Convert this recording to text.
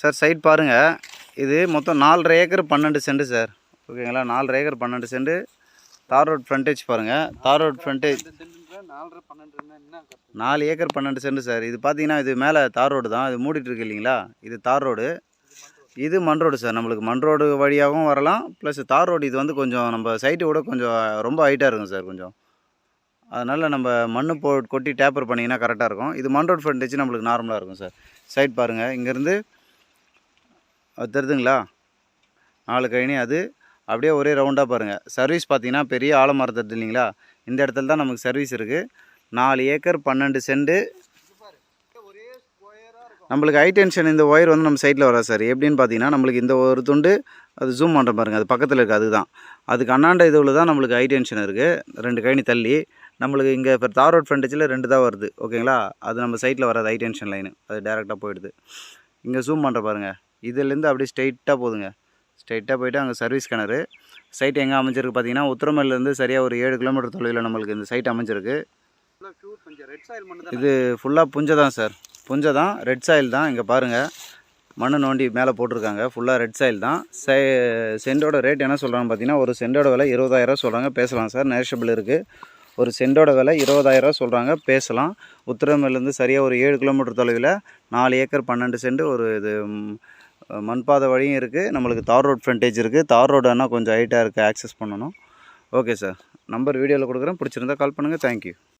Sir side பாருங்கள் இது மொத்தம் நாலரை ஏக்கர் பன்னெண்டு சென்ட் சார். ஓகேங்களா? நாலரை ஏக்கர் பன்னெண்டு சென்ட் தார் ரோட் ஃப்ரண்டேஜ் பாருங்கள் தார் ரோட் ஃப்ரண்டேஜ் நாலு ஏக்கர் பன்னெண்டு சென்ட் சார். இது பார்த்தீங்கன்னா இது மேலே தார் ரோடு தான். இது மூடிட்டு இருக்கு இல்லைங்களா? இது தார் ரோடு. இது மண் ரோடு சார். நம்மளுக்கு மண் ரோடு வழியாகவும் வரலாம். ப்ளஸ் தார் ரோடு இது வந்து கொஞ்சம் நம்ம சைட்டை விட கொஞ்சம் ரொம்ப ஹைட்டாக இருக்கும் சார் கொஞ்சம். அதனால் நம்ம மண் போ கொட்டி டேப்பர் பண்ணிங்கன்னா கரெக்டாக இருக்கும். இது மண் ரோடு ஃப்ரண்டேஜ் நம்மளுக்கு நார்மலாக இருக்கும் சார். சைட் பாருங்கள் இங்கேருந்து அது தெரிதுங்களா? நாலு கழனி அது. அப்படியே ஒரே ரவுண்டாக பாருங்கள் சர்வீஸ் பார்த்தீங்கன்னா பெரிய ஆலமரம் தருது இல்லைங்களா? இந்த இடத்துல தான் நமக்கு சர்வீஸ் இருக்குது நாலு ஏக்கர் பன்னெண்டு சென்டு. நம்மளுக்கு ஹை டென்ஷன் இந்த ஒயர் வந்து நம்ம சைட்டில் வராது சார் எப்படின்னு பார்த்தீங்கன்னா நம்மளுக்கு இந்த ஒரு துண்டு அது ஜூம் பண்ணுற பாருங்கள் அது பக்கத்தில் இருக்குது அதுதான். அதுக்கு அண்ணாண்ட இதுவில் தான் நம்மளுக்கு ஹை டென்ஷன் இருக்குது ரெண்டு கழனி தள்ளி. நம்மளுக்கு இங்கே இப்போ தார் ரோட் ஃப்ரண்டேஜில் ரெண்டு தான் வருது. ஓகேங்களா அது நம்ம சைட்டில் வராது ஹை டென்ஷன் லைனு அது டேரெக்டாக போயிடுது. இங்கே ஜூம் பண்ணுற பாருங்கள் இதுலேருந்து அப்படியே ஸ்ட்ரெயிட்டாக போதுங்க. ஸ்ட்ரெயிட்டாக போயிட்டு அங்கே சர்வீஸ் கிணறு. சைட் எங்கே அமைஞ்சிருக்கு பார்த்தீங்கன்னா உத்தரமேலேருந்து சரியாக ஒரு ஏழு கிலோமீட்டர் தொலைவில் நம்மளுக்கு இந்த சைட் அமைஞ்சிருக்கு. இது ஃபுல்லாக புஞ்சை தான் சார் புஞ்சை தான் ரெட் சாயில் தான். இங்கே பாருங்கள் மண் நோண்டி மேலே போட்டிருக்காங்க. ஃபுல்லாக ரெட் சாயில் தான். செ சென்டோட ரேட் என்ன சொல்கிறாங்க பார்த்தீங்கன்னா ஒரு சென்டோட விலை இருபதாயிரம் சொல்கிறாங்க பேசலாம் சார் நேஷபிள் இருக்குது ஒரு சென்டோட விலை இருபதாயிரம் சொல்கிறாங்க பேசலாம். உத்திரமேலேருந்து சரியாக ஒரு ஏழு கிலோமீட்டர் தொலைவில் நாலு ஏக்கர் பன்னெண்டு சென்ட் ஒரு இது மண்பாதை வழியும் இருக்குது நம்மளுக்கு தார் ரோட் ஃப்ரண்டேஜ் இருக்குது தார் ரோடுனால் கொஞ்சம் ஹைட்டாக இருக்குது ஆக்சஸ் பண்ணணும். ஓகே சார் நம்பர் வீடியோவில் கொடுக்குறேன். பிடிச்சிருந்தா கால் பண்ணுங்கள் தேங்க்யூ